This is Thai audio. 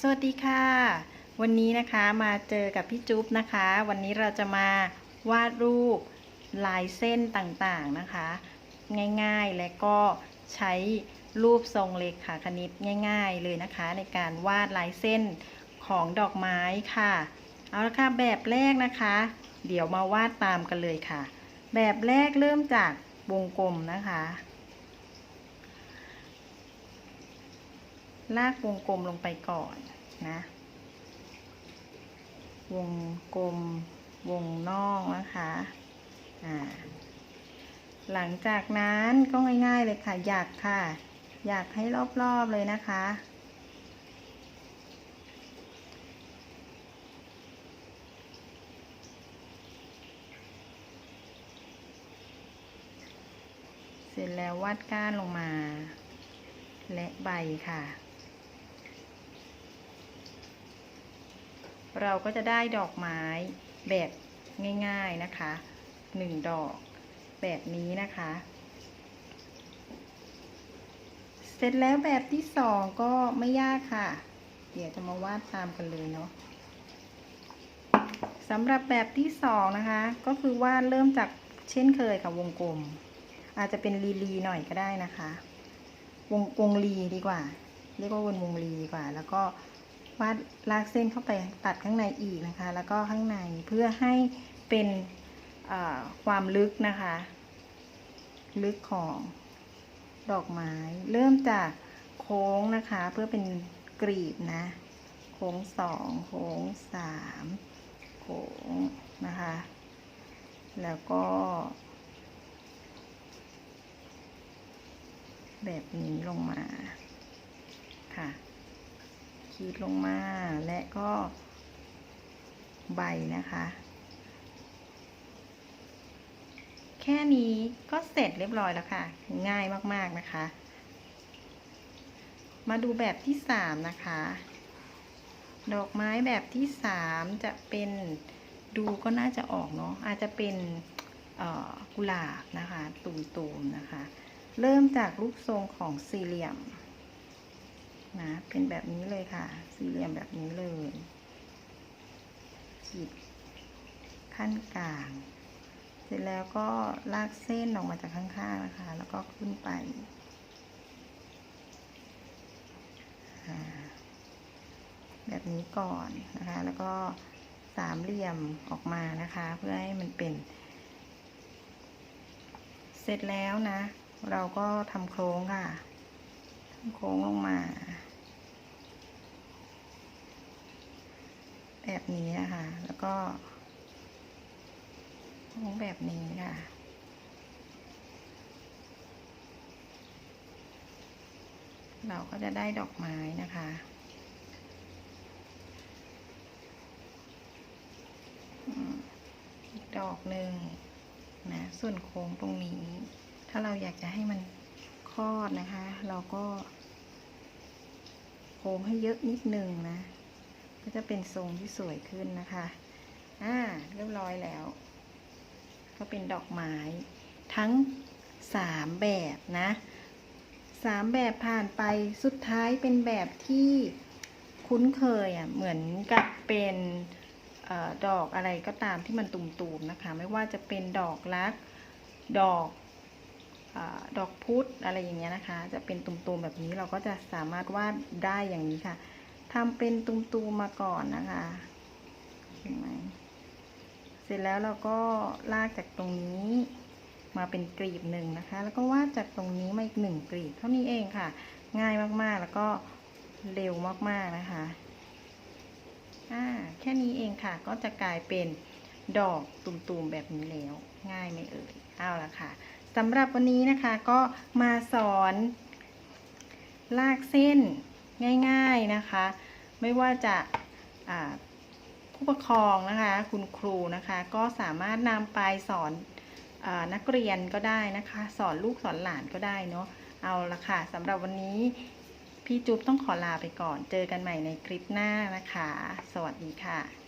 สวัสดีค่ะ วันนี้นะคะมาเจอกับพี่จุ๊บนะคะ วันนี้เราจะมาวาดรูปลายเส้นต่างๆนะคะ ง่ายๆและก็ใช้รูปทรงเลขาคณิตง่าย ๆ เลยนะคะ ในการวาดลายเส้นของดอกไม้ค่ะ เอาละค่ะแบบแรกนะคะ เดี๋ยวมาวาดตามกันเลยค่ะ แบบแรกเริ่มจากวงกลมนะคะ ลากวงกลมลงไปก่อนนะ วงกลมวงนอกนะคะอ่าหลังจากนั้นก็ง่ายๆเลยค่ะ อยากค่ะ อยากให้รอบๆเลยนะคะ เสร็จแล้ววาดก้านลงมา และใบค่ะ เราก็จะได้ดอกไม้แบบง่าย ๆนะคะหนึ่งดอกแบบนี้นะคะ เสร็จแล้วแบบที่สองก็ไม่ยากค่ะ เดี๋ยวจะมาวาดตามกันเลยเนาะสำหรับแบบที่สองนะคะ ก็คือวาดเริ่มจากเช่นเคยค่ะวงกลม อาจจะเป็นลีลีหน่อยก็ได้นะคะ วงวงรีดีกว่า เรียกว่าวนวงรีดีกว่า แล้วก็ วาดลากเส้นเข้าไปตัดข้างในอีกนะคะ แล้วก็ข้างในเพื่อให้เป็นความลึกนะคะ ลึกของดอกไม้ เริ่มจากโค้งนะคะ เพื่อเป็นกรีบนะ โค้งสองโค้งสามโค้งนะคะ แล้วก็ แบบนี้ลงมาค่ะ ขีดลงมาและก็ใบนะคะ แค่นี้ก็เสร็จเรียบร้อยแล้วค่ะ ง่ายมากๆนะคะ มาดูแบบที่สามนะคะ ดอกไม้แบบที่สามจะเป็นดูก็น่าจะออกเนาะอาจจะเป็นกุหลาบนะคะตุ่มๆนะคะ เริ่มจากรูปทรงของสี่เหลี่ยม นะ เป็นแบบนี้เลยค่ะ สี่เหลี่ยมแบบนี้เลยขีดขั้นกลาง เสร็จแล้วก็ลากเส้นออกมาจากข้างๆนะคะ แล้วก็ขึ้นไปแบบนี้ก่อนนะคะ แล้วก็สามเหลี่ยมออกมานะคะ เพื่อให้มันเป็น เสร็จแล้วนะ เราก็ทำโครงค่ะทำโค้งลงมา แบบนี้นะคะ แล้วก็โค้งแบบนี้ค่ะ เราก็จะได้ดอกไม้นะคะอีกดอกหนึ่งนะ ส่วนโค้งตรงนี้ ถ้าเราอยากจะให้มันคลอดนะคะ เราก็ โค้งให้เยอะนิดนึงนะ ก็จะเป็นทรงที่สวยขึ้นนะคะ อ่า เรียบร้อยแล้ว ก็เป็นดอกไม้ ทั้งสามแบบนะสามแบบผ่านไปสุดท้ายเป็นแบบที่คุ้นเคยอะเหมือนกับเป็นอดอกอะไรก็ตามที่มันตุ่มๆนะคะ ไม่ว่าจะเป็นดอกรัก ดอกอดอกพุธอะไรอย่างเงี้ยนะคะ จะเป็นตุ่มๆแบบนี้เราก็จะสามารถวาดได้อย่างนี้ค่ะ ทำเป็นตุ่มๆมาก่อนนะคะเห็นไหมเสร็จแล้วเราก็ลากจากตรงนี้มาเป็นกรีบหนึ่งนะคะ แล้วก็วาดจากตรงนี้มาอีกหนึ่งกรีบเท่านี้เองค่ะ ง่ายมากๆแล้วก็เร็วมากๆนะคะอ่าแค่นี้เองค่ะ ก็จะกลายเป็นดอกตุ่มๆแบบนี้แล้ว ง่ายไหมเอ่ยเอาละค่ะสำหรับวันนี้นะคะก็มาสอนลากเส้น ง่ายๆนะคะ ไม่ว่าจะผู้ปกครองนะคะคุณครูนะคะ ก็สามารถนำไปสอนอนักเรียนก็ได้นะคะ สอนลูกสอนหลานก็ได้เนาะเอาละค่ะสำหรับวันนี้พี่จุ๊บต้องขอลาไปก่อน เจอกันใหม่ในคลิปหน้านะคะ สวัสดีค่ะ